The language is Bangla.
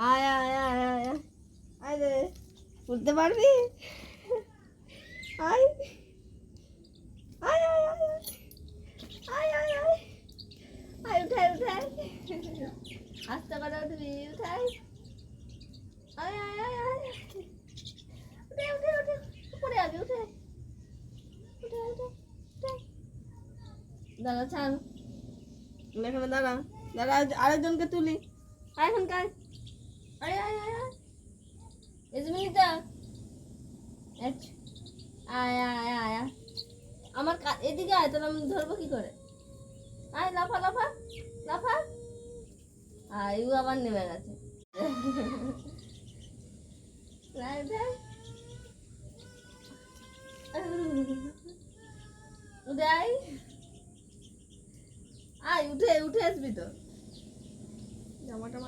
আয় আয় আয় আয় আয়। রে উঠতে পারবি আয় আয় আয় আয় আয়। আয় আয় উঠাই উঠাই আস্তে করে উঠবি উঠাই আয় আয় আয় আয় উঠে উঠে উঠে উপরে যাবি উঠে উঠে উঠে উঠে দাঁড়া ছাড়। এখানে দাঁড়া। দাঁড়া আরেক- আরেকজনকে তুলি। এখন কায় আয় আয় আয় আয়। আচ্ছা আয় আয় আয় আয় আমার এদিকে আয় তাহলে আমি ধরবো কি করে? আয় লাফা লাফা। লাফা। আয় ও আবার নেমে গেছে। উঠে আয়। উঠে উঠে আসবি তো জামাটা